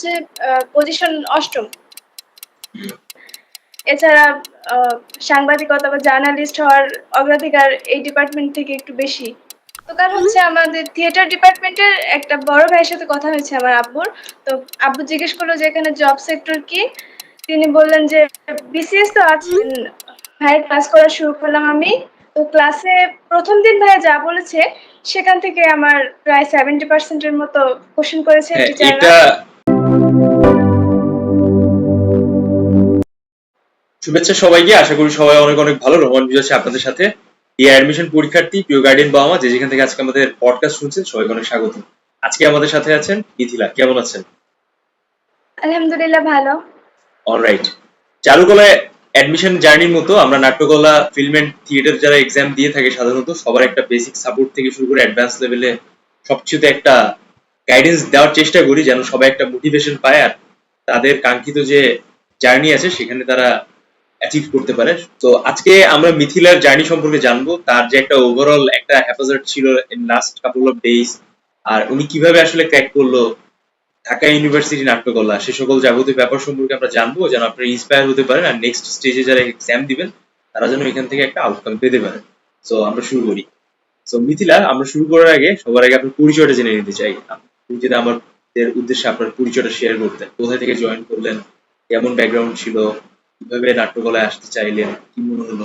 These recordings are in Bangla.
হচ্ছে পজিশন অষ্টম। এছাড়া আহ, সাংবাদিকতা বা জার্নালিস্ট হওয়ার অগ্রাধিকার এই ডিপার্টমেন্ট থেকে একটু বেশি। তো কারণ হচ্ছে আমাদের থিয়েটার ডিপার্টমেন্টের একটা বড় ভাইয়ের সাথে কথা হয়েছে আমার আব্বুর। তো আব্বু জিজ্ঞেস করল যে এখানে জব সেক্টর কি? তিনি বললেন যে বিসিএস তো আছে। ভাইয়ের ক্লাস করা শুরু করলাম আমি। তো ক্লাসে প্রথম দিন ভাইয়া যা বলেছে সেখান থেকে আমার প্রায় সেভেন্টি পার্সেন্টের মতো কোশ্চেন করেছে হ্যাঁ, টিচাররা শুভেচ্ছা সবাইকে। আশা করি সবাই অনেক অনেক ভালো। রহমান বিজয় আছে আপনাদের সাথে। এই অ্যাডমিশন পরীক্ষার্থী প্রিয় গার্ডিয়ান বাবা মা যে যেখান থেকে আজকে আমাদের পডকাস্ট শুনছেন সবাইকে অনেক স্বাগত। আজকে আমাদের সাথে আছেন মিথিলা। কেমন আছেন? আলহামদুলিল্লাহ ভালো। অলরাইট চারুকলায় অ্যাডমিশন জার্নির মতো আমরা নাট্যকলা ফিল্ম এন্ড থিয়েটার যারা এক্সাম দিয়ে থাকে সাধারণত সবার একটা বেসিক সাপোর্ট থেকে শুরু করে অ্যাডভান্স লেভেলে সবকিছুতে একটা গাইডেন্স দেওয়ার চেষ্টা করি যেন সবাই একটা মোটিভেশন পায়। আর তাদের কাঙ্ক্ষিত যে জার্নি আছে সেখানে তারা অ্যাচিভ করতে পারে। তো আজকে আমরা মিথিলার জার্নি সম্পর্কে জানব। তার যে একটা ওভারঅল একটা হ্যাপাজার্ড ছিল in last couple of days আর উনি কীভাবে আসলে ক্র্যাক করল, ঢাকা ইউনিভার্সিটি নাট্যকলা, সে সকল যাবতীয় ব্যাপার সম্পর্কে আমরা জানব, যেন আপনারা ইন্সপায়ার হতে পারেন, আর নেক্সট স্টেজে যারা এক্সাম দিবেন, তারা যেন এখান থেকে একটা আউটকাম পেতে পারেন সো আমরা শুরু করি। সো মিথিলা, আমরা শুরু করার আগে, সবার আগে আপনার পরিচয়টা জেনে নিতে চাই। আপনি যদি আমাদের উদ্দেশ্যে আপনার পরিচয়টা শেয়ার করতেন, কোথায় থেকে জয়েন করলেন, কেমন ব্যাকগ্রাউন্ড ছিল কীভাবে নাট্যকলায় আসতে চাইলেন কি মনে হলো?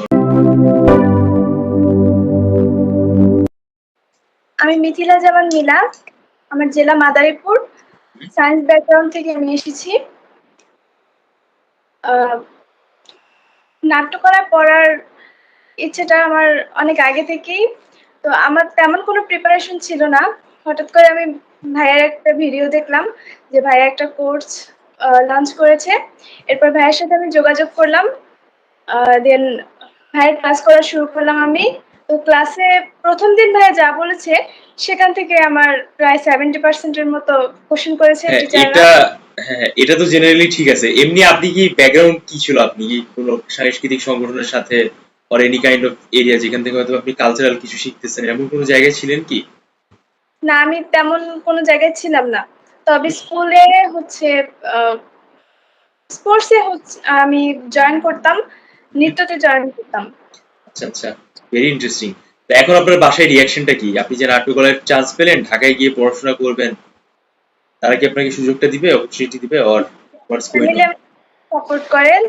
আমি মিথিলা জামান মিলা আমার জেলা মাদারীপুর। সায়েন্স ব্যাকগ্রাউন্ড থেকে আমি এসেছি। আহ, নাট্যকলা পড়ার ইচ্ছেটা আমার অনেক আগে থেকেই। তো আমার তেমন কোনো প্রিপারেশন ছিল না। হঠাৎ করে আমি ভাইয়ের একটা ভিডিও দেখলাম যে ভাইয়া একটা কোর্স লঞ্চ করেছে। এরপর ভাইয়ের সাথে আমি যোগাযোগ করলাম। দেন ভাইয়ের ক্লাস করা শুরু করলাম আমি। তো ক্লাসে প্রথম দিন ভাইয়া যা বলেছে সেখান থেকে আমার প্রায় সেভেন্টি পার্সেন্টের মতো কোশ্চেন করেছে হ্যাঁ টিচাররা এটা হ্যাঁ এটা তো জেনারেলি ঠিক আছে। এমনি আপনি কি ব্যাকগ্রাউন্ড কি ছিল? আপনি কি কোনো সাংস্কৃতিক সংগঠনের সাথে or any kind of area যেখান থেকে হয়তো আপনি কালচারাল কিছু শিখতেছেন এমন কোনো জায়গায় ছিলেন কি? না আমি তেমন কোনো জায়গায় ছিলাম না। তবে স্কুলে হচ্ছে স্পোর্টসে হচ্ছে আমি জয়েন করতাম নৃত্যতে জয়েন করতাম। আচ্ছা আচ্ছা ভেরি ইন্টারেস্টিং তো এখন আপনার বাসায় রিয়াকশনটা কি? আপনি যে নাট্যকলার চান্স পেলেন ঢাকায় গিয়ে পড়াশোনা করবেন তারা কি আপনাকে সুযোগটা দিবে অপরচুনিটি দিবে অর হোয়াটস সাপোর্ট করেন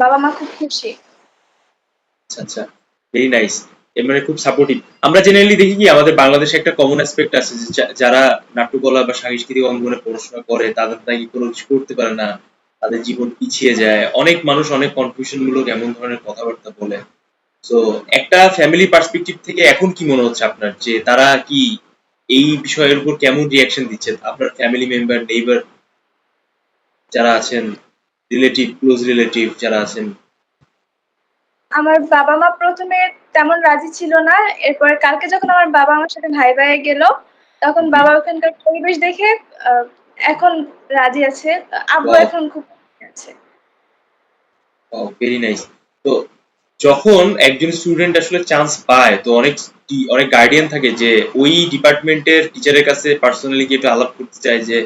বাবা মা খুব খুশি। আচ্ছা আচ্ছা ভেরি নাইস মানে খুব সাপোর্টিভ আমরা জেনারেলি দেখি কি, আমাদের বাংলাদেশে একটা কমন অ্যাসপেক্ট আছে যারা নাট্যকলা বা সাংস্কৃতিক অঙ্গনে পড়াশোনা করে, তাদের নাকি কোনো কিছু করতে পারে না। তাদের জীবন পিছিয়ে যায়। অনেক মানুষ অনেক কনফিউশন মূলক এমন ধরনের কথাবার্তা বলে। তো একটা ফ্যামিলি পার্সপেক্টিভ থেকে এখন কি মনে হচ্ছে আপনার? যে তারা কি এই বিষয়ের উপর কেমন রিয়াকশন দিচ্ছে? আপনার ফ্যামিলি মেম্বার নেইবার যারা আছেন রিলেটিভ ক্লোজ রিলেটিভ যারা আছেন আমার বাবা মা প্রথমে তেমন রাজি ছিল না। এরপরে কালকে যখন আমার বাবা আমার সাথে ভাই ভাই গেল তখন বাবা ওখানকার পরিবেশ দেখে এখন রাজি আছে। আব্বু এখন খুব আছে। ভেরি নাইস তো যখন একজন স্টুডেন্ট আসলে চান্স পায় তো অনেক অনেক গার্ডিয়ান থাকে যে ওই ডিপার্টমেন্টের টিচারের কাছে পার্সোনালি গিয়ে একটু আলাপ করতে চায় যে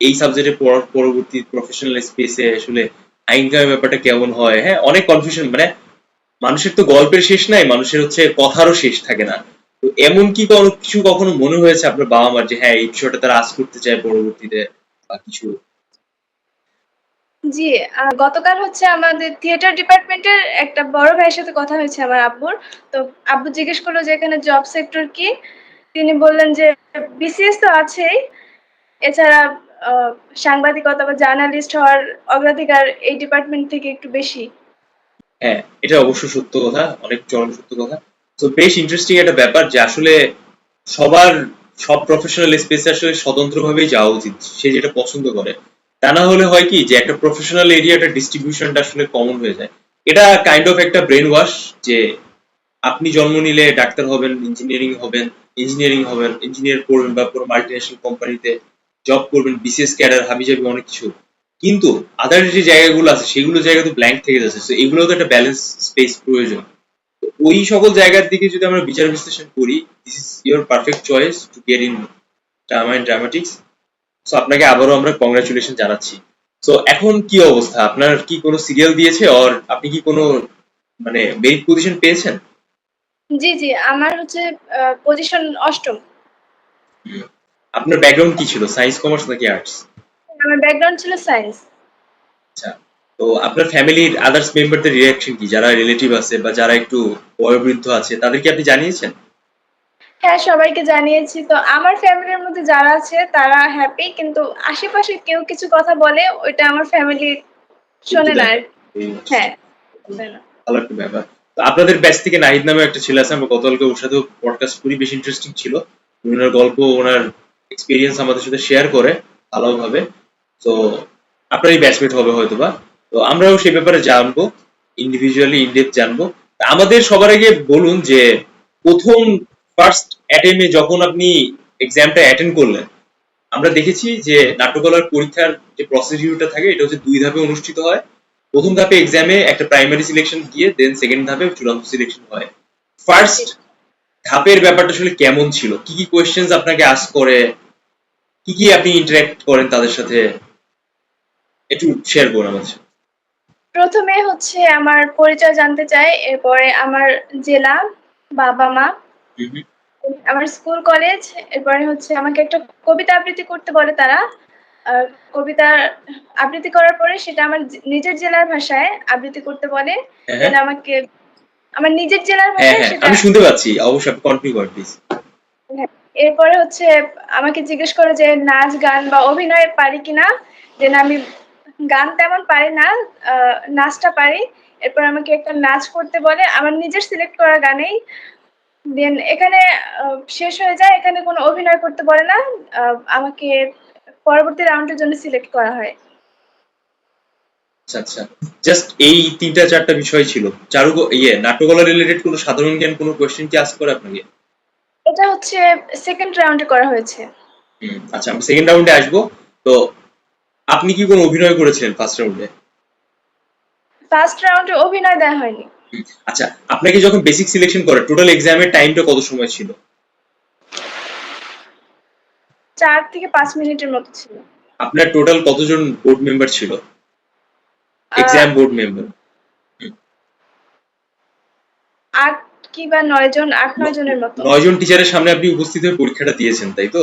এই সাবজেক্টে পরবর্তী প্রফেশনাল স্পেসে আসলে আইন কামের ব্যাপারটা কেমন হয়? হ্যাঁ অনেক কনফিউশন মানে মানুষের তো গল্পের শেষ নাই, মানুষের হচ্ছে কথারও শেষ থাকে না। তো এমন কি কোনো কিছু কখনো মনে হয়েছে আপনার বাবা মার যে হ্যাঁ এই বিষয়টা তারা আজ করতে চায় পরবর্তীতে বা কিছু? জি গতকাল হচ্ছে আমাদের থিয়েটার ডিপার্টমেন্টের একটা বড় ভাইয়ের সাথে কথা হয়েছে আমার আব্বুর। তো আব্বু জিজ্ঞেস করল যে, এখানে জব সেক্টর কি? তিনি বললেন যে বিসিএস তো আছেই। এছাড়া সাংবাদিকতা বা জার্নালিস্ট হওয়ার অগ্রাধিকার এই ডিপার্টমেন্ট থেকে একটু বেশি। হ্যাঁ এটা অবশ্য সত্য কথা, অনেক চরম সত্য কথা। তো বেশ ইন্টারেস্টিং একটা ব্যাপার যে আসলে সবার, সব প্রফেশনাল স্পেসে আসলে স্বতন্ত্রভাবেই যাওয়া উচিত, সে যেটা পছন্দ করে। তা না হলে হয় কি যে একটা প্রফেশনাল এরিয়াটা ডিস্ট্রিবিউশনটা আসলে কমন হয়ে যায়। এটা কাইন্ড অফ একটা ব্রেন ওয়াশ যে আপনি জন্ম নিলে ডাক্তার হবেন ইঞ্জিনিয়ারিং হবেন ইঞ্জিনিয়ারিং হবেন ইঞ্জিনিয়ার করবেন বা কোনো মাল্টিন্যাশনাল কোম্পানিতে জব করবেন বিসিএস ক্যাডার হাবিজাবি অনেক কিছু। কিন্তু আদার যে জায়গাগুলো আছে সেগুলো জায়গা তো ব্ল্যাঙ্ক থেকে যাচ্ছে। তো এগুলো তো একটা ব্যালেন্স স্পেস প্রয়োজন। তো ওই সকল জায়গার দিকে যদি আমরা বিচার বিশ্লেষণ করি this is your perfect choice to get in drama and dramatics so আপনাকে আবারও আমরা কংগ্রাচুলেশন জানাচ্ছি। তো এখন কি অবস্থা? আপনার কি কোনো সিরিয়াল দিয়েছে আর আপনি কি কোনো মানে মেরিট পজিশন পেয়েছেন? জি জি আমার হচ্ছে পজিশন অষ্টম। আপনার ব্যাকগ্রাউন্ড কি ছিল? সায়েন্স কমার্স নাকি আর্টস আমার ব্যাকগ্রাউন্ড ছিল সায়েন্স আচ্ছা তো আপনার ফ্যামিলির আদার্স মেম্বারদের রিয়াকশন কি? যারা রিলেটিভ আছে বা যারা একটু বয়োবৃদ্ধ আছে তাদেরকে আপনি জানিয়েছেন? হ্যাঁ সবাইকে জানিয়েছি। তো আমার ফ্যামিলির মধ্যে যারা আছে তারা হ্যাপি কিন্তু আশেপাশে কেউ কিছু কথা বলে ওইটা আমার ফ্যামিলি শোনে না হ্যাঁ। ভালো একটা ব্যাপার। তো আপনাদের ব্যাচ থেকে নাহিদ নামে একটা ছেলে আছে আমরা গতকালকে ওর সাথেও পডকাস্ট করি বেশ ইন্টারেস্টিং ছিল। ওনার গল্প ওনার এক্সপিরিয়েন্স আমাদের সাথে শেয়ার করে ভালোভাবে। তো আপনারই ব্যাচমেট হবে হয়তোবা। তো আমরাও সে ব্যাপারে জানব ইন্ডিভিজুয়ালি ইনডেপ জানব। আমাদের সবার আগে বলুন যে, প্রথম ফার্স্ট অ্যাটেম্পে যখন আপনি এক্সামটা অ্যাটেন্ড করলেন, আমরা দেখেছি যে নাট্যকলার পরীক্ষার যে প্রসিডিউরটা থাকে, এটা হচ্ছে দুই ধাপে অনুষ্ঠিত হয়। প্রথম ধাপে এক্সামে একটা প্রাইমারি সিলেকশন দিয়ে দেন সেকেন্ড ধাপে চূড়ান্ত সিলেকশন হয়। ফার্স্ট ধাপের ব্যাপারটা আসলে কেমন ছিল? কি কি কোয়েশ্চেন্স আপনাকে আস করে? কি কি আপনি ইন্টারঅ্যাক্ট করেন তাদের সাথে? একটু শেয়ার করুন আমাদের সাথে। প্রথমে হচ্ছে আমার পরিচয় জানতে চাই এরপরে আমার জেলা বাবা মা। আমার স্কুল কলেজ এরপরে হচ্ছে আমাকে একটা কবিতা আবৃত্তি করতে বলে তারা। কবিতা আবৃত্তি করার পরে সেটা আমার নিজের জেলার ভাষায় আবৃত্তি করতে বলে। হ্যাঁ হ্যাঁ। আমাকে আমার নিজের জেলার হ্যাঁ ভাষায় সেটা আমি শুনতে পাচ্ছি। অবশ্যই আপনি কন্টিনিউ করেন প্লিজ এরপরে হচ্ছে আমাকে জিজ্ঞেস করে যে নাচ গান বা অভিনয় পারি কিনা? দেন আমি গান তেমন পারি না নাচটা পারি। এরপর আমাকে একটা নাচ করতে বলে। আমার নিজের সিলেক্ট করা গানেই। দেন এখানে শেষ হয়ে যায়। এখানে কোনো অভিনয় করতে পারে না। আমাকে পরবর্তী রাউন্ডের জন্য সিলেক্ট করা হয়। আচ্ছা আচ্ছা। জাস্ট এই তিনটা চারটা বিষয় ছিল। চারু ইয়ে নাট্যকলা রিলেটেড কোনো সাধারণ জ্ঞান কোনো কোয়েশ্চেন কি আস করে আপনাকে? এটা হচ্ছে সেকেন্ড রাউন্ডে করা হয়েছে। আচ্ছা আমি সেকেন্ড রাউন্ডে আসব। তো আপনি কি কোনো অভিনয় করেছিলেন ফার্স্ট রাউন্ডে ফার্স্ট রাউন্ডে অভিনয় দেয়া হয়নি। আচ্ছা আপনাকে যখন বেসিক সিলেকশন করে টোটাল এক্সামের টাইমটা কত সময় ছিল? চার থেকে পাঁচ মিনিটের মতো ছিল। আপনার টোটাল কতজন বোর্ড মেম্বার ছিল? এক্সাম বোর্ড মেম্বার আট কি বা নয় জন আট নয় জনের মতো। নয়জন টিচারের সামনে আপনি উপস্থিত হয়ে পরীক্ষাটা দিয়েছেন তাই তো?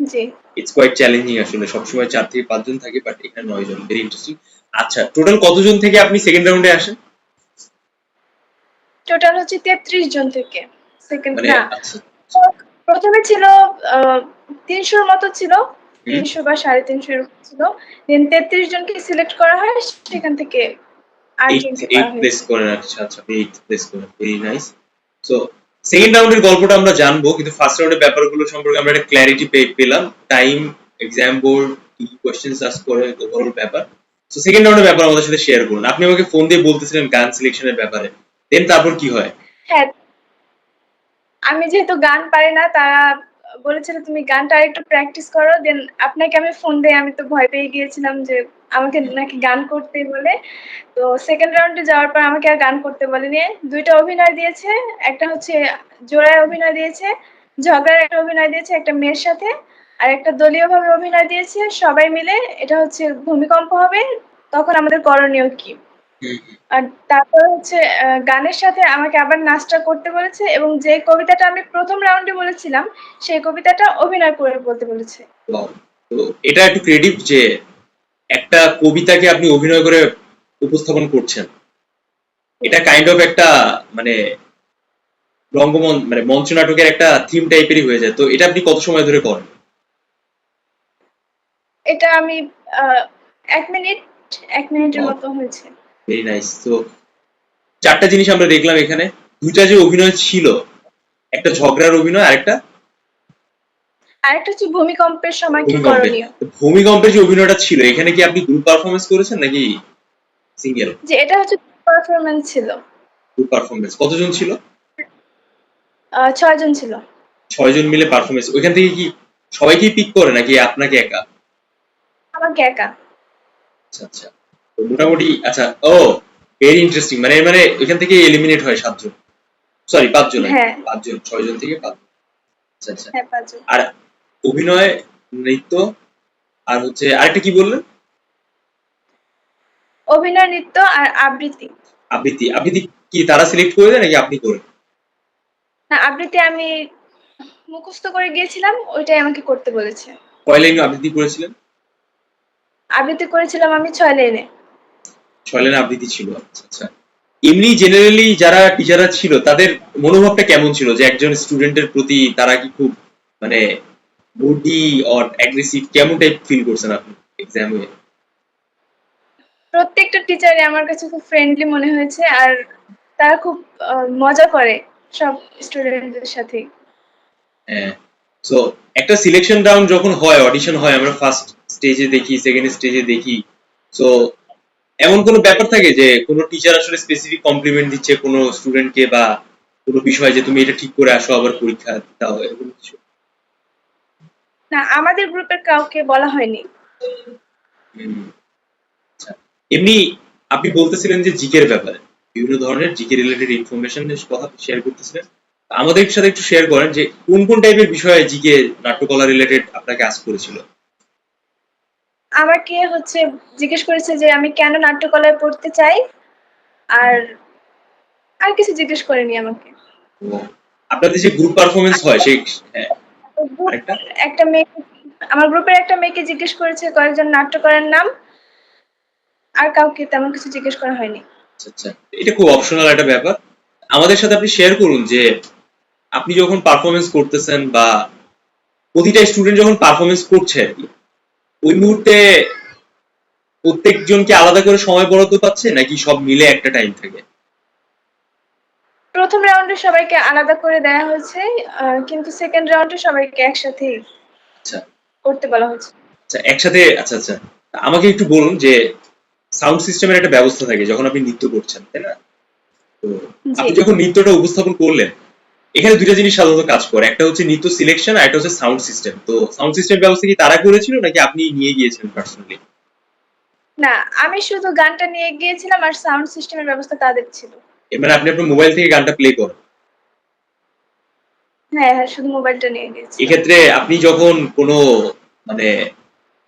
জি। ইটস কোয়াইট চ্যালেঞ্জিং আসলে। সবসময় চার থেকে পাঁচজন থাকে বাট এখানে নয় জন। ভেরি ইন্টারেস্টিং আচ্ছা টোটাল কতজন থেকে আপনি সেকেন্ড রাউন্ডে আসেন? টোটাল হচ্ছে তেত্রিশ জন থেকে। সেকেন্ড মানে না। আচ্ছা। প্রথমে ছিল তিনশোর মতো ছিল। তিনশো বা সাড়ে তিনশো ছিল। দেন তেত্রিশ জনকে সিলেক্ট করা হয় সেখান থেকে প্লেস করেন আচ্ছা আচ্ছা এইট প্লেস করেন ভেরি নাইস সো সেকেন্ড রাউন্ডের গল্পটা আমরা জানব, কিন্তু ফার্স্ট রাউন্ডের ব্যাপারগুলো সম্পর্কে আমরা একটা ক্ল্যারিটি পেলাম। টাইম এক্সাম বোর্ড কি কি কোয়েশ্চেন্স আস করে ওভারঅল ব্যাপার। সো সেকেন্ড রাউন্ডের ব্যাপার আমাদের সাথে শেয়ার করুন। আপনি আমাকে ফোন দিয়ে বলতেছিলেন গান সিলেকশনের ব্যাপারে। দেন তারপর কি হয়? হ্যাঁ আমি যেহেতু গান পারি না, তারা বলেছিল তুমি গানটা একটু প্র্যাকটিস করো দেন আপনাকে আমি ফোন দিয়ে আমি তো ভয় পেয়ে গিয়েছিলাম যে আমাকে নাকি গান করতে বলে। তো সেকেন্ড রাউন্ডে যাওয়ার পর আমাকে আর গান করতে বলেনি। দুইটা অভিনয় দিয়েছে একটা হচ্ছে জোড়ায় অভিনয় দিয়েছে ঝগড়ার একটা অভিনয় দিয়েছে একটা মেয়ের সাথে আর একটা দলীয়ভাবে অভিনয় দিয়েছে সবাই মিলে। এটা হচ্ছে ভূমিকম্প হবে তখন আমাদের করণীয় কি? আর তারপর হচ্ছে গানের সাথে আমাকে আবার নাচটা করতে বলেছে এবং যে কবিতাটা আমি প্রথম রাউন্ডে বলেছিলাম সেই কবিতাটা অভিনয় করে বলতে বলেছে। এটা একটু ক্রেডিট যে একটা কবিতাকে আপনি অভিনয় করে উপস্থাপন করছেন। এটা কাইন্ড অফ একটা মানে রঙ্গমঞ্চ মানে মঞ্চ নাটকের একটা থিম টাইপেরই হয়ে যায়। তো এটা আপনি কত সময় ধরে করেন? এটা আমি এক মিনিট এক মিনিটের. মতো হয়েছে। ভেরি নাইস তো চারটা জিনিস আমরা দেখলাম এখানে। দুইটা যে অভিনয় ছিল একটা ঝগড়ার অভিনয় আর একটা আর একটা হচ্ছে ভূমিকম্পের সময় কি করণীয়? ভূমিকম্পের যে অভিনয়টা ছিল এখানে কি আপনি গ্রুপ পারফরমেন্স করেছেন নাকি সিঙ্গেল যে এটা হচ্ছে পারফরমেন্স ছিল। গ্রুপ পারফরমেন্স কতজন ছিল? ছয়জন ছিল। ছয়জন মিলে পারফরমেন্স ওইখান থেকে কি সবাইকেই পিক করে নাকি আপনাকে একা? আমাকে একা। আচ্ছা আচ্ছা। মোটামুটি আচ্ছা ও ভেরি ইন্টারেস্টিং মানে মানে ওইখান থেকে এলিমিনেট হয় সাতজন। সরি পাঁচজন। হ্যাঁ। পাঁচজন ছয়জন থেকে পাঁচ আচ্ছা আচ্ছা। হ্যাঁ পাঁচজন। আর অভিনয় নৃত্য আর হচ্ছে আরেকটা কি বললেন অভিনয় নৃত্য আর আবৃত্তি। আবৃত্তি। আবৃত্তি কি তারা সিলেক্ট করে দেয় নাকি আপনি করেন না আবৃত্তি আমি মুখস্থ করে গিয়েছিলাম ওইটাই আমাকে করতে বলেছে। কয় লাইন আবৃত্তি করেছিলেন? আবৃত্তি করেছিলাম আমি ছয় লেনে ছয় লাইন আবৃত্তি ছিল আচ্ছা আচ্ছা। এমনি জেনারেলি যারা টিচাররা ছিল তাদের মনোভাবটা কেমন ছিল? যে একজন স্টুডেন্টের প্রতি তারা কি খুব মানে বুডি অর অ্যাগ্রেসিভ কেমন টাইপ ফিল করছেন আপনি এক্সামে প্রত্যেকটা টিচারই আমার কাছে খুব ফ্রেন্ডলি মনে হয়েছে আর তারা খুব মজা করে সব স্টুডেন্টদের সাথে হ্যাঁ সো একটা সিলেকশন রাউন্ড যখন হয় অডিশন হয় আমরা ফার্স্ট স্টেজে দেখি সেকেন্ড স্টেজে দেখি সো এমন কোনো ব্যাপার থাকে যে কোনো টিচার আসলে স্পেসিফিক কমপ্লিমেন্ট দিচ্ছে কোনো স্টুডেন্টকে বা কোনো বিষয় যে তুমি এটা ঠিক করে আসো আবার পরীক্ষা দাও এরকম কিছু? না আমাদের গ্রুপের কাউকে বলা হয়নি। এমনি আপনি বলতেছিলেন যে জিকের ব্যাপারে। বিভিন্ন ধরনের জিকে রিলেটেড ইনফরমেশন কথা শেয়ার করতেছিলেন। আমাদের সাথে একটু শেয়ার করেন যে কোন কোন টাইপের বিষয়ে জিকে নাট্যকলা রিলেটেড আপনাকে আজ করেছিল। আমাকে হচ্ছে জিজ্ঞেস করেছে যে আমি কেন নাট্যকলায় পড়তে চাই আর আর কিছু জিজ্ঞেস করেনি আমাকে। আপনাদের যে গ্রুপ পারফরমেন্স হয় সেই হ্যাঁ। একটা মেয়ে আমার গ্রুপের একটা মেয়েকে জিজ্ঞেস করেছে কয়েকজন নাট্যকারের নাম আর কাউকে তেমন কিছু জিজ্ঞেস করা হয়নি। আচ্ছা আচ্ছা। এটা খুব অপশনাল একটা ব্যাপার। আমাদের সাথে আপনি শেয়ার করুন যে আপনি যখন পারফরমেন্স করতেছেন বা প্রতিটা স্টুডেন্ট যখন পারফরমেন্স করছে আর কি ওই মুহূর্তে প্রত্যেকজনকে আলাদা করে সময় বরাদ্দ পাচ্ছে নাকি সব মিলে একটা টাইম থাকে? প্রথম রাউন্ডে সবাইকে আলাদা করে দেওয়া হয়েছে কিন্তু সেকেন্ড রাউন্ডে সবাইকে একসাথে আচ্ছা। করতে বলা হয়েছে। আচ্ছা একসাথে আচ্ছা আচ্ছা। আমাকে একটু বলুন যে সাউন্ড সিস্টেমের একটা ব্যবস্থা থাকে যখন আপনি নৃত্য করছেন তাই না? তো আপনি যখন নৃত্যটা উপস্থাপন করলেন এখানে দুইটা জিনিস সাধারণত কাজ করে। একটা হচ্ছে নৃত্য সিলেকশন আর একটা হচ্ছে সাউন্ড সিস্টেম তো সাউন্ড সিস্টেম ব্যবস্থা কি তারা করেছিল নাকি আপনি নিয়ে গিয়েছিলেন পার্সোনালি না আমি শুধু গানটা নিয়ে গিয়েছিলাম আর সাউন্ড সিস্টেমের ব্যবস্থা তাদের ছিল। মানে আপনি আপনার মোবাইল থেকে গানটা প্লে করেন। হ্যাঁ হ্যাঁ শুধু মোবাইলটা নিয়ে এক্ষেত্রে আপনি যখন কোনো মানে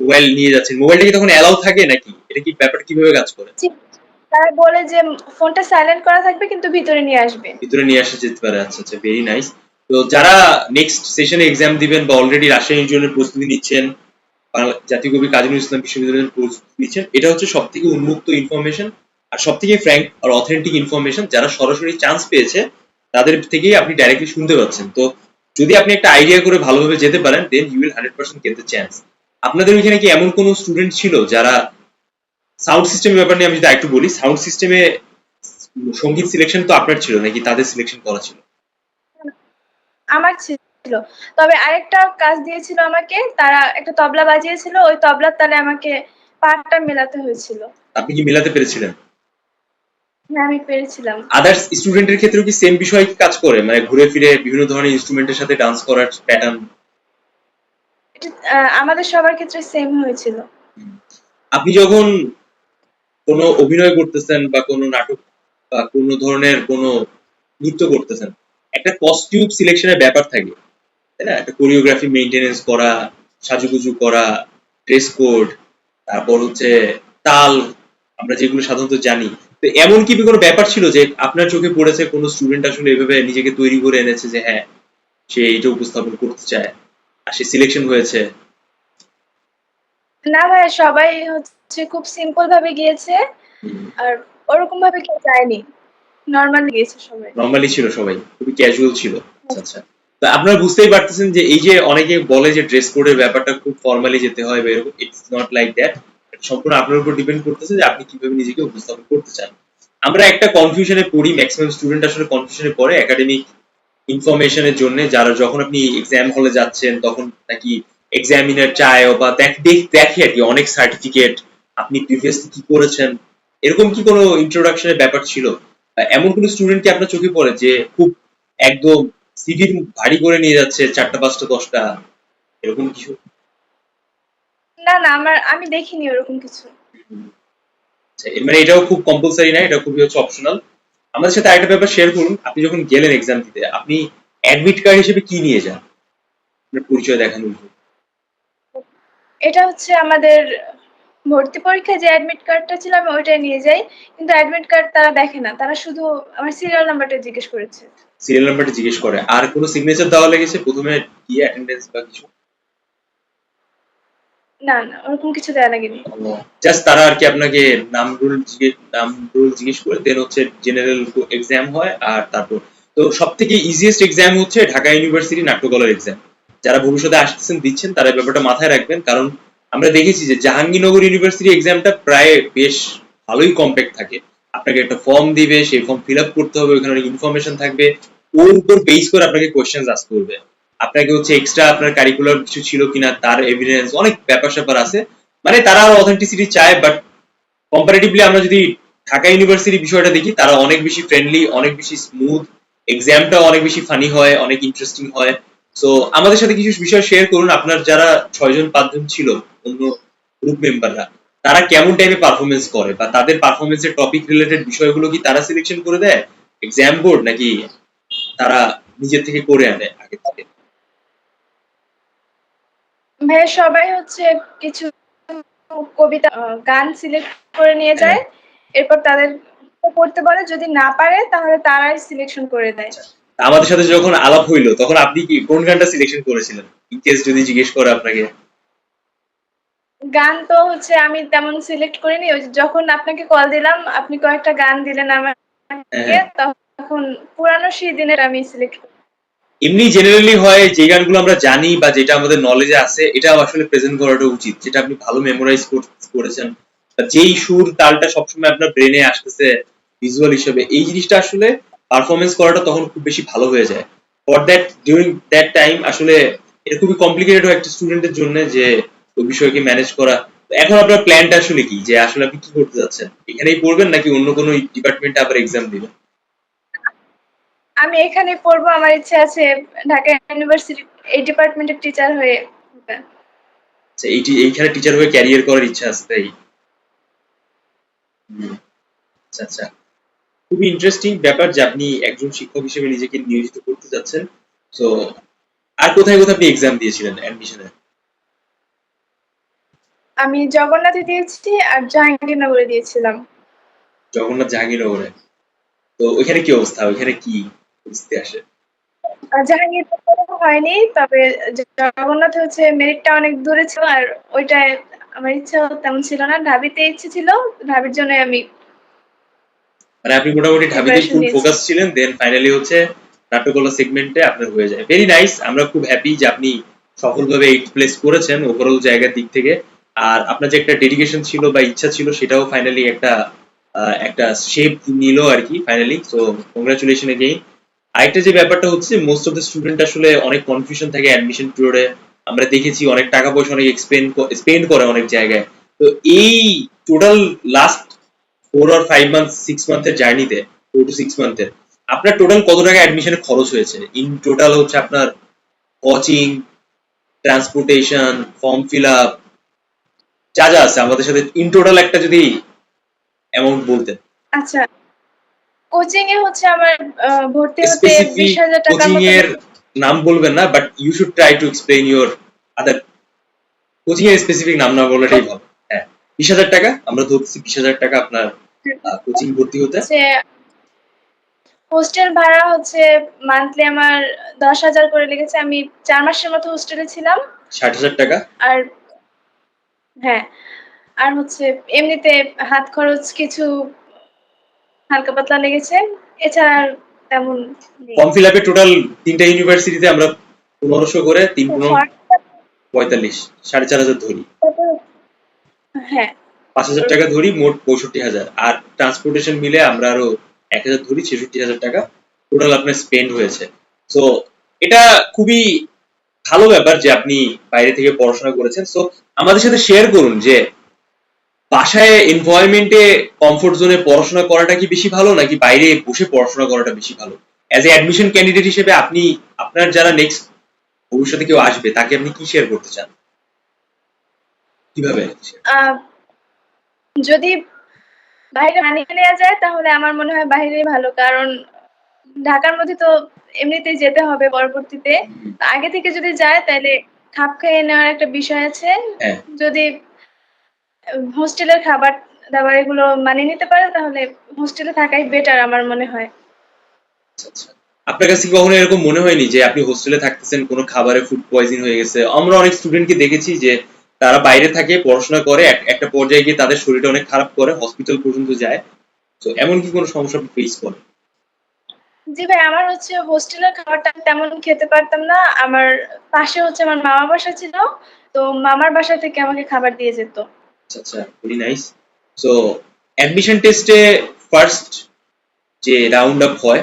মোবাইল নিয়ে যাচ্ছেন মোবাইলটা কি তখন অ্যালাউ থাকে নাকি? এটা কি ব্যাপারটা কীভাবে কাজ করে? তারা বলে যে ফোনটা সাইলেন্ট করা থাকবে কিন্তু ভিতরে নিয়ে আসবে। ভিতরে নিয়ে আসা যেতে পারে আচ্ছা আচ্ছা ভেরি নাইস তো যারা নেক্সট সেশনে এক্সাম দিবেন বা অলরেডি রাজশাহী জন্য প্রস্তুতি নিচ্ছেন জাতীয় কবি কাজী নজরুল ইসলাম বিশ্ববিদ্যালয়ের প্রস্তুতি নিচ্ছেন এটা হচ্ছে সব থেকে উন্মুক্ত ইনফরমেশন আর সব থেকে ফ্র্যাঙ্ক আর অথেন্টিক ইনফরমেশন যারা সরাসরি চান্স পেয়েছে তাদের থেকেই আপনি ডাইরেক্টলি শুনতে পাচ্ছেন। তো যদি আপনি একটা আইডিয়া করে ভালোভাবে যেতে পারেন then you will hundred percent get the chance আপনাদের ওইখানে কি এমন কোনো স্টুডেন্ট ছিল যারা সাউন্ড সিস্টেমের ব্যাপার নিয়ে আমি যদি একটু বলি সাউন্ড সিস্টেমে সংগীত সিলেকশন তো আপনার ছিল নাকি তাদের সিলেকশন করা ছিল? আমার ছিল। তবে আরেকটা কাজ দিয়েছিল আমাকে তারা একটা তবলা বাজিয়েছিল ওই তবলার তালে আমাকে পাটটা মেলাতে হয়েছিল। আপনি কি মেলাতে পেরেছিলেন? হ্যাঁ আমি পেরেছিলাম। আদার্স স্টুডেন্টের ক্ষেত্রেও কি সেম বিষয় কাজ করে? মানে ঘুরে ফিরে বিভিন্ন ধরনের ইনস্ট্রুমেন্টের সাথে ডান্স করার প্যাটার্ন আমাদের সবার ক্ষেত্রে সেম হয়েছিল। আপনি যখন কোনো অভিনয় করতেছেন বা কোনো নাটক বা কোনো ধরনের কোনো নৃত্য করতেছেন একটা কস্টিউম সিলেকশনের ব্যাপার থাকে তাই না? একটা কোরিওগ্রাফি মেইনটেনেন্স করা সাজুগুজু করা ড্রেস কোড তারপর হচ্ছে তাল আমরা যেগুলো সাধারণত জানি তো এমন কি কোনো ব্যাপার ছিল যে আপনার চোখে পড়েছে কোনো স্টুডেন্ট আসলে এভাবে নিজেকে তৈরি করে এনেছে যে হ্যাঁ সে এইটা উপস্থাপন করতে চায় আর সে সিলেকশন হয়েছে? না ভাই সবাই হচ্ছে খুব সিম্পল ভাবে গিয়েছে আর ওরকম ভাবে কেউ যায়নি। নর্মাল গিয়েছে সবাই। নর্মালি ছিল সবাই খুবই ক্যাজুয়াল ছিল। আচ্ছা আচ্ছা। তো আপনারা বুঝতেই পারতেছেন যে এই যে অনেকে বলে যে ড্রেস কোডের ব্যাপারটা খুব ফর্মালি যেতে হয় বা এরকম ইটস নট লাইক দ্যাট সম্পূর্ণ আপনার উপর ডিপেন্ড করতেছে যে আপনি কীভাবে নিজেকে উপস্থাপন করতে চান। আমরা একটা কনফিউশনে পড়ি ম্যাক্সিমাম স্টুডেন্ট আসলে কনফিউশনে পড়ে একাডেমিক ইনফরমেশনের জন্য, যারা যখন আপনি এক্সাম হলে যাচ্ছেন, তখন নাকি এক্সামিনার চায় বা দেখ আর কি, অনেক সার্টিফিকেট আপনি প্রিভিয়াসলি কি করেছেন। এরকম কি কোনো ইন্ট্রোডাকশনের ব্যাপার ছিল? এমন কোনো স্টুডেন্ট কি আপনার চোখে পড়ে যে খুব একদম সিভি ভারী করে নিয়ে যাচ্ছে, চারটা, পাঁচটা, দশটা? এরকম কিছু? না না আমার আমি দেখিনি ওরকম কিছু আচ্ছা, মানে এটাও খুব কম্পালসারি না এটা খুবই হচ্ছে অপশনাল আমাদের সাথে আরেকটা ব্যাপার শেয়ার করুন আপনি যখন গেলেন এক্সাম দিতে আপনি অ্যাডমিট কার্ড হিসেবে কি নিয়ে যান পরিচয় দেখানোর জন্য এটা হচ্ছে আমাদের ভর্তি পরীক্ষায় যে অ্যাডমিট কার্ডটা ছিল আমি ওইটাই নিয়ে যাই। কিন্তু অ্যাডমিট কার্ড তারা দেখে না। তারা শুধু আমার সিরিয়াল নাম্বারটা জিজ্ঞেস করেছে। সিরিয়াল নাম্বারটা জিজ্ঞেস করে। আর কোনো সিগনেচার দেওয়া লেগেছে ১ম এ গিয়ে অ্যাটেন্ডেন্স বা কিছু? ঢাকা ইউনিভার্সিটি নাট্যকলার এক্সাম। যারা ভবিষ্যতে আসতেছেন দিচ্ছেন তারা ব্যাপারটা মাথায় রাখবেন কারণ আমরা দেখেছি যে জাহাঙ্গীরনগর ইউনিভার্সিটি এক্সামটা প্রায় বেশ ভালোই কমপ্যাক্ট থাকে। আপনাকে একটা ফর্ম দিবে, সেই ফর্ম ফিল আপ করতে হবে, ওখানে ইনফরমেশন থাকবে। ওর উপর বেস করে আপনাকে কোয়েশ্চেন আস্ক করবে। আপনাকে হচ্ছে এক্সট্রা আপনার কারিকুলার কিছু ছিল কিনা তার এভিডেন্স অনেক ব্যাপার-স্যাপার আছে। মানে তারা অথেন্টিসিটি চায় বাট কম্পারেটিভলি আমরা যদি ঢাকা ইউনিভার্সিটি বিষয়টা দেখি তারা অনেক বেশি ফ্রেন্ডলি, অনেক বেশি স্মুথ, এক্সামটাও অনেক বেশি ফানি হয়, অনেক ইন্টারেস্টিং হয়। সো আমাদের সাথে কিছু বিষয় শেয়ার করুন আপনার যারা ৬ জন ৫ ছিল অন্য গ্রুপ মেম্বাররা তারা কেমন টাইপের পারফরমেন্স করে বা তাদের পারফরম্যান্সের টপিক রিলেটেড বিষয়গুলো কি তারা সিলেকশন করে দেয় এক্সাম বোর্ড নাকি তারা নিজের থেকে করে আনে আগে থেকে? ভাইয়া সবাই হচ্ছে কিছু কবিতা গান সিলেক্ট করে নিয়ে যায়। এরপর তাদের পড়তে বলে যদি না পারে তাহলে তারাই সিলেকশন করে দেয়। আমাদের সাথে যখন আলাপ হইল তখন আপনি কি কোন গানটা সিলেকশন করেছিলেন? ইন কেস যদি জিজ্ঞেস করে আপনাকে? গান তো হচ্ছে আমি তেমন সিলেক্ট করিনি। ওই যখন আপনাকে কল দিলাম আপনি কয়েকটা গান দিলেন আমাকে হ্যাঁ। তখন পুরানো সেই দিনের আমি সিলেক্ট। এমনি জেনারেলি হয় যে গানগুলো আমরা জানি বা যেটা আমাদের নলেজে আছে, এটাও আসলে প্রেজেন্ট করাটা উচিত। যেটা আপনি ভালো মেমোরাইজ করেছেন। যেই সুর, তালটা সবসময় আপনার ব্রেইনে আসতেছে ভিজুয়াল হিসেবে, এই জিনিসটা আসলে পারফরম্যান্স করাটা তখন খুব বেশি ভালো হয়ে যায়। For that during that time আসলে এটা খুবই কমপ্লিকেটেড হয় একটা স্টুডেন্টের জন্য যে ওই বিষয়কে ম্যানেজ করা। এখন আপনার প্ল্যানটা আসলে কি? যে আসলে আপনি কি করতে যাচ্ছেন? এখানেই পড়বেন নাকি অন্য কোনো ডিপার্টমেন্টে আবার এক্সাম দিবেন? আমি এখানে পড়ব। আমার ইচ্ছা আছে ঢাকা ইউনিভার্সিটি এই ডিপার্টমেন্টের টিচার হয়ে আচ্ছা এইখানে টিচার হয়ে ক্যারিয়ার করার ইচ্ছা আছে তাই? আচ্ছা, আচ্ছা। খুবই ইন্টারেস্টিং ব্যাপার যে আপনি একজন শিক্ষক হিসেবে নিজেকে নিয়োজিত করতে যাচ্ছেন। সো আর কোথায়, কোথায় আপনি এক্সাম দিয়েছিলেন অ্যাডমিশনে? আমি জগন্নাথে দিয়েছি আর জাহাঙ্গীরনগরে দিয়েছিলাম। জগন্নাথ জাহাঙ্গীরনগরে। তো ওইখানে কি অবস্থা? ওইখানে কি পরিস্থিতি আসে? আ জাহাঙ্গীরনগরে হয়নি। তবে জগন্নাথে হচ্ছে মেরিটটা অনেক দূরে ছিল আর ওইটায় আমার ইচ্ছাও তেমন ছিল না। ঢাবিতে ইচ্ছে ছিল। ঢাবির জন্যই আমি মানে আপনি মোটামুটি ঢাবিতে ফুল ফোকাস ছিলেন দেন ফাইনালি হচ্ছে নাট্যকলা সেগমেন্টে আপনার হয়ে যায়। ভেরি নাইস আমরা খুব হ্যাপি যে আপনি সফলভাবে 8th প্লেস করেছেন ওভারঅল জায়গার দিক থেকে। আর আপনার যে একটা ডেডিকেশন ছিল বা ইচ্ছা ছিল সেটাও ফাইনালি একটা একটা শেপ নিল আরকি ফাইনালি। So congratulation again. আরেকটা যে ব্যাপারটা হচ্ছে মোস্ট অফ দ্যা স্টুডেন্ট আসলে অনেক কনফিউশন থাকে অ্যাডমিশন পিরিয়ডে। আমরা দেখেছি অনেক টাকা পয়সা অনেক এক্সপেন্ড স্পেন্ড করে অনেক জায়গায়। তো এই total last 4 or 5 month six মান্থের জার্নিতে 4 টু 6 মান্থের আপনার টোটাল কত টাকা অ্যাডমিশনে খরচ হয়েছে? ইন টোটাল হচ্ছে আপনার coaching, transportation, form fill up যা, যা আছে আমাদের সাথে ইন টোটাল একটা যদি অ্যামাউন্ট বলতেন। আচ্ছা। কোচিং এ হচ্ছে আমার ভর্তি হতে স্পেসিফিক ২০,০০০ টাকার কোচিং এর নাম বলবেন না but you should try to explain your other coaching এর স্পেসিফিক নাম না বলাটাই ভালো। হ্যাঁ, ২০,০০০ টাকা আমরা ধরতেছি ২০,০০০ টাকা আপনার কোচিং ভর্তি হতে। হোস্টেল ভাড়া হচ্ছে মান্থলি আমার ১০,০০০ করে লেগেছে। আমি ৪ মাসের মতো হোস্টেলে ছিলাম। ৬০,০০০ টাকা। আর হ্যাঁ। আর হচ্ছে এমনিতে হাত খরচ কিছু হালকা পাতলা লেগেছে। এছাড়া আর তেমন। ফর্ম ফিল আপে টোটাল ৩ টা ইউনিভার্সিটিতে আমরা ১৫০০ করে ৩ পনেরো খরচটা ৪৫ ৪,৫০০ ধরি। হ্যাঁ। ৫,০০০ টাকা ধরি মোট ৬৫,০০০ আর ট্রান্সপোর্টেশন মিলে আমরা আরও ১,০০০ ধরি ৬৬,০০০ টাকা টোটাল আপনার স্পেন্ড হয়েছে। সো এটা খুবই ভালো ব্যাপার যে আপনি বাইরে থেকে পড়াশোনা করেছেন। সো আমাদের সাথে শেয়ার করুন যে বাসায় এনভায়রনমেন্টে কমফোর্ট জোনে পড়াশোনা করাটা কি বেশি ভালো নাকি বাইরে বসে পড়াশোনা করাটা বেশি ভালো? অ্যাজ এ অ্যাডমিশন ক্যান্ডিডেট হিসেবে আপনি আপনার যারা নেক্সট ভবিষ্যতে কেউ আসবে তাকে আপনি কি শেয়ার করতে চান? কীভাবে? যদি বাইরে মানিয়ে নেয়া যায় তাহলে আমার মনে হয় বাহিরেই ভালো। কারণ ঢাকার মধ্যে তো এমনিতেই যেতে হবে পরবর্তীতে। আগে থেকে যদি যায় তাহলে খাপ খাইয়ে নেওয়ার একটা বিষয় আছে। হ্যাঁ। যদি হোস্টেলের খাবার দাবার এগুলো মানিয়ে নিতে পারে তাহলে হোস্টেলে থাকাই বেটার আমার মনে হয়। আপনার কাছে কি কখনো এরকম মনে হয়নি যে আপনি হোস্টেলে থাকতেছেন কোনো খাবারে ফুড পয়জন হয়ে গেছে? আমরা অনেক স্টুডেন্টকে দেখেছি যে তারা বাইরে থাকে, পড়াশোনা করে একটা পর্যায়ে গিয়ে তাদের শরীরটা অনেক খারাপ করে, হসপিটাল পর্যন্ত যায়। তো এমন কি কোনো সমস্যা ফেস করেন? জি ভাই, আমার হচ্ছে হোস্টেলের খাবারটা তেমন খেতে পারতাম না। আমার পাশে হচ্ছে আমার মামার বাসা ছিল। তো মামার বাসা থেকে আমাকে খাবার দিয়ে যেত। আচ্ছা, আচ্ছা। Very nice. সো অ্যাডমিশন টেস্টে ফার্স্ট যে রাউন্ড আপ হয়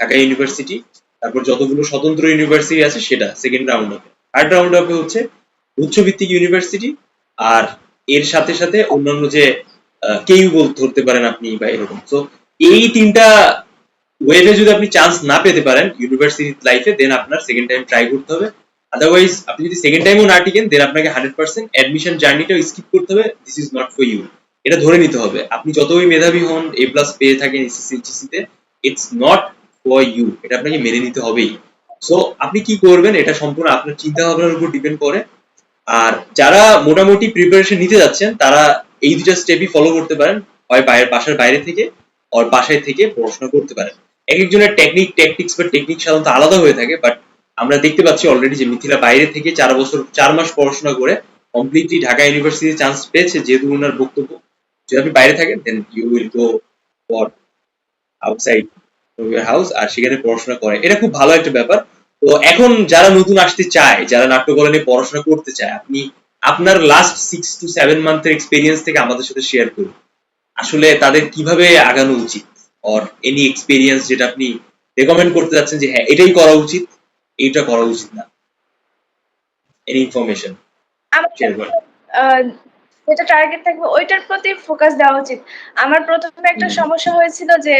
ঢাকা ইউনিভার্সিটি, তারপর যতগুলো স্বতন্ত্র ইউনিভার্সিটি আছে সেটা সেকেন্ড রাউন্ড আপে। থার্ড রাউন্ড আপে হচ্ছে উচ্চভিত্তিক ইউনিভার্সিটি আর এর সাথে সাথে অন্যান্য যে আ কেইউ বল ধরতে পারেন আপনি বা এরকম। সো এই ৩ টা ওয়েভে যদি আপনি চান্স না পেতে পারেন ইউনিভার্সিটি লাইফে দেন আপনার সেকেন্ড টাইম ট্রাই করতে হবে। আদারওয়াইজ আপনি যদি সেকেন্ড টাইমও না টিকেন দেন আপনাকে 100% অ্যাডমিশন জার্নিটাও স্কিপ করতে হবে। This is not for you. এটা ধরে নিতে হবে। আপনি যতই মেধাবী হন, এ প্লাস পেয়ে থাকেন এসএসসি, তে ইটস নট ফর ইউ। এটা আপনাকে মেনে নিতে হবেই। সো আপনি কি করবেন এটা সম্পূর্ণ আপনার চিন্তা ভাবনার উপর ডিপেন্ড করে। আর যারা মোটামুটি প্রিপারেশন নিতে যাচ্ছেন তারা এই ২ টা স্টেপই ফলো করতে পারেন। হয় বাইরে বাসার বাইরে থেকে অর বাসায় থেকে পড়াশোনা করতে পারেন। একেকজনের টেকনিক, ট্যাকটিক্স বা টেকনিক সাধারণত আলাদা হয়ে থাকে বাট আমরা দেখতে পাচ্ছি অলরেডি যে মিথিলা বাইরে থেকে চার বছর চার মাস পড়াশোনা করে কমপ্লিটলি ঢাকা ইউনিভার্সিটিতে চান্স পেয়েছে যেহেতু উনার বক্তব্য। যদি আপনি বাইরে থাকেন then you will go for outside house আর সেখানে পড়াশোনা করে। এটা খুব ভালো একটা ব্যাপার। তো এখন যারা নতুন আসতে চায়, যারা নাট্যকলা নিয়ে পড়াশোনা করতে চায়, আপনি আপনার লাস্ট সিক্স টু সেভেন মান্থের এক্সপিরিয়েন্স থেকে আমাদের সাথে শেয়ার করুন। আসলে তাদের কীভাবে আগানো উচিত? অর এনি এক্সপিরিয়েন্স যেটা আপনি রেকমেন্ড করতে যাচ্ছেন যে হ্যাঁ, এটাই করা উচিত, এইটা করা উচিত না। এনি ইনফরমেশন আমার যেটা টার্গেট থাকবে ওইটার প্রতি ফোকাস দেওয়া উচিত। আমার ১ম এ একটা সমস্যা হয়েছিল যে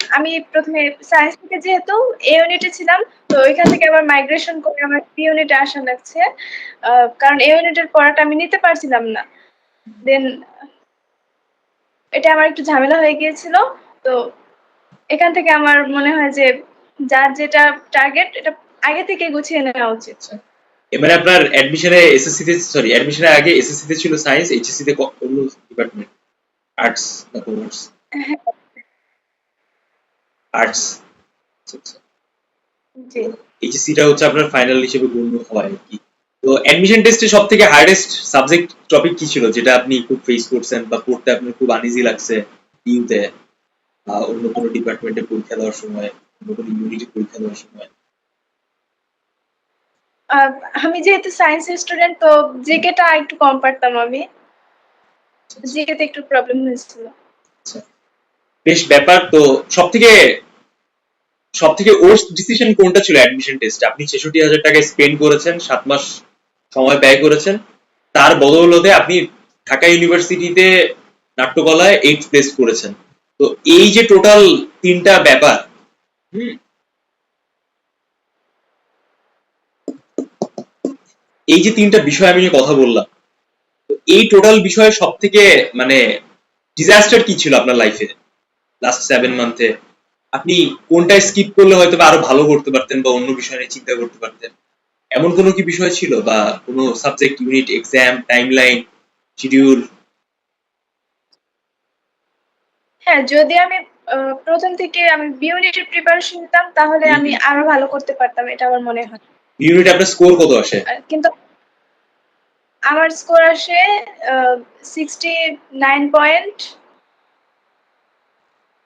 আমি ১ম এ সায়েন্স থেকে যেহেতু এ ইউনিটে ছিলাম তো ওইখান থেকে আবার মাইগ্রেশন করে আমার বি ইউনিটে আসা লাগছে। কারণ এ ইউনিটের পড়াটা আমি নিতে পারছিলাম না। দেন এটা আমার একটু ঝামেলা হয়ে গিয়েছিল। তো এখান থেকে আমার মনে হয় যে যার যেটা টার্গেট এটা আগে থেকেই গুছিয়ে নেওয়া উচিত। আচ্ছা। এ মানে আপনার অ্যাডমিশনে এসএসসি তে সরি অ্যাডমিশনের আগে এসএসসি তে ছিল সায়েন্স, এইচএসসি তে ক অন্য ডিপার্টমেন্ট? আর্টস না কমার্স? হ্যাঁ। আর্টস। আচ্ছা, আচ্ছা। জি। এইচএসসি টা হচ্ছে আপনার ফাইনাল হিসেবে গণ্য হয় আরকি। তো অ্যাডমিশন টেস্টে সবথেকে হার্ডেস্ট সাবজেক্ট টপিক কি ছিল যেটা আপনি খুব ফেস করছেন বা পড়তে আপনার খুব আনইজি লাগছে ইউতে অন্য কোনো ডিপার্টমেন্টে পরীক্ষা দেওয়ার সময়, অন্য কোনো ইউনিটে পরীক্ষা দেওয়ার সময়? আমি যেহেতু সায়েন্স স্টুডেন্ট তো জিকে টা একটু কম পারতাম আমি। আচ্ছা। একটু প্রবলেম হয়েছিল। বেশ ব্যাপার তো সবথেকে সবথেকে ওর্স্ট ডিসিশন কোনটা ছিল অ্যাডমিশন টেস্ট আপনি ৬৬,০০০ টাকা স্পেন্ড করেছেন, ৭ মাস সময় ব্যয় করেছেন। তার বদৌলতে আপনি ঢাকা ইউনিভার্সিটিতে নাট্যকলায় এইট প্লেস করেছেন। তো এই যে টোটাল তিনটা ব্যাপার, হুম? এই যে তিনটা বিষয় আমি নিয়ে কথা বললাম, এই টোটাল বিষয়ে সবথেকে মানে ডিজাস্টার কি ছিল আপনার লাইফে? লাস্ট 7 মান্থে আপনি কোনটা স্কিপ করলে হয়তোবা আরও ভালো করতে পারতেন বা অন্য বিষয় নিয়ে চিন্তা করতে পারতেন? এমন কোনো কি বিষয় ছিল বা কোনো subject, unit, exam, timeline, schedule? হ্যাঁ, যদি আমি ১ম থেকে আমি বি ইউনিটের প্রিপারেশন নিতাম তাহলে আমি আরও ভালো করতে পারতাম এটা আমার মনে হয়। ইউনিটে আপনার স্কোর কত আসে? কিন্তু আমার স্কোর আসে 69 পয়েন্ট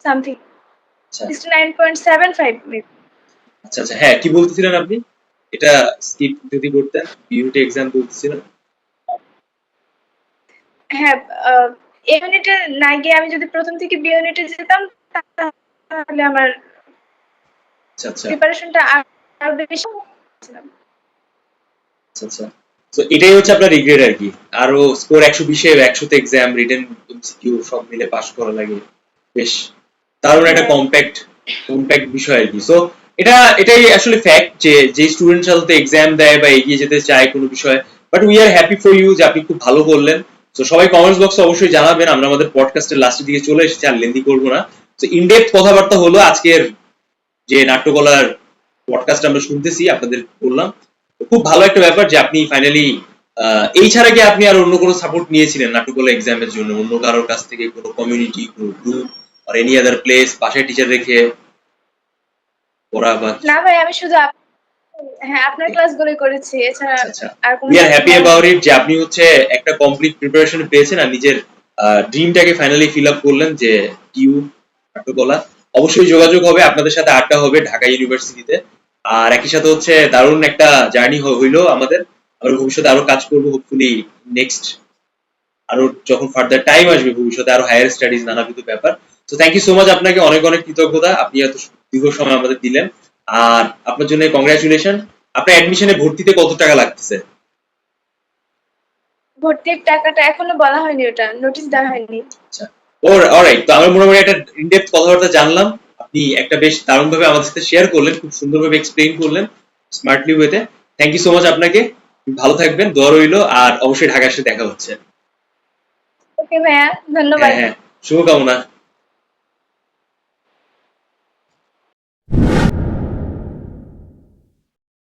সামথিং। আচ্ছা। 69.75 মেবি। আচ্ছা, আচ্ছা। হ্যাঁ, কি বলতেছিলেন আপনি? এটা স্কিপ যদি করতেন? ইউনিটে এক্সাম বলতেছিলেন? হ্যাঁ, এ ইউনিটে না গিয়ে আমি যদি প্রথম থেকে বি ইউনিটে যেতাম তাহলে আমার আচ্ছা, আচ্ছা। প্রিপারেশনটা আরও বেশি। আচ্ছা, আচ্ছা। এটাই হচ্ছে আপনার রিগ্রেট আরকি। আরও স্কোর ১২০ এ ১০০ তে এক্সাম, রিটেন, এমসিকিউ সব মিলে পাস করা লাগে। বেশ দারুণ একটা। কম্প্যাক্ট কম্প্যাক্ট বিষয় আরকি। সো এটা এটাই আসলে ফ্যাক্ট যে যে স্টুডেন্ট সাধারণত এক্সাম দেয় বা এগিয়ে যেতে চায় কোনো বিষয়ে but we are happy for you যে আপনি খুব ভালো করলেন। তো সবাই কমেন্টস বক্সে অবশ্যই জানাবেন। আমরা আমাদের পডকাস্টের লাস্টের দিকে চলে এসেছি আর লেন্দি করব না। তো ইন ডেপথ কথাবার্তা হলো আজকের যে নাট্যকলার পডকাস্ট আমরা শুনতেছি আপনাদের বললাম। খুব ভালো একটা ব্যাপার যে আপনি ফাইনালি এই ছাড়া কি আপনি আর অন্য কোনো সাপোর্ট নিয়েছিলেন? নাটকগুলো এক্সামের জন্য অন্য কারোর কাছ থেকে কোনো কমিউনিটি কোনো গ্রুপ আর এনি আদার প্লেস বাসায় টিচার রেখে পড়া বা না ভাই আমি শুধু হ্যাঁ আপনার ক্লাসগুলোই করেছি এছাড়া আচ্ছা আর কোনো we are happy about it যে আপনি হচ্ছে একটা কমপ্লিট প্রিপারেশন পেয়েছেন আর নিজের ড্রিমটাকে ফাইনালি ফিল আপ করলেন যে টিউ নাট্যকলা অবশ্যই যোগাযোগ হবে আপনাদের সাথে আড্ডা হবে ঢাকা ইউনিভার্সিটিতে আর একই সাথে হচ্ছে দারুণ একটা জার্নি হইল আমাদের। আমরা ভবিষ্যতে আরও কাজ করব হোপফুলি নেক্সট আরও যখন ফার্দার টাইম আসবে ভবিষ্যতে আরও হায়ার স্টাডিজ নানাবিধ ব্যাপার। তো থ্যাংক ইউ সো মাচ আপনাকে অনেক অনেক কৃতজ্ঞতা। আপনি এত দীর্ঘ সময় আমাদের দিলেন। আর আপনার জন্য কংগ্রাচুলেশন আপনার অ্যাডমিশনে ভর্তিতে কত টাকা লাগতেছে? ভর্তির টাকাটা এখনও বলা হয়নি ওটা নোটিশ দেওয়া হয়নি। ওর অলরাইট তো আমরা মোটামুটি একটা ইনডেপথ কথাবার্তা জানলাম। আপনি একটা বেশ দারুণ ভাবে আমাদের সাথে শেয়ার করলেন খুব সুন্দর ভাবে এক্সপ্লেইন করলেন স্মার্টলি ওয়েতে থ্যাংক ইউ সো মাচ আপনাকে। ভালো থাকবেন দোয়া রইল আর অবশ্যই ঢাকা এসে দেখা হচ্ছে। ওকে ভাইয়া ধন্যবাদ। হ্যাঁ হ্যাঁ শুভকামনা।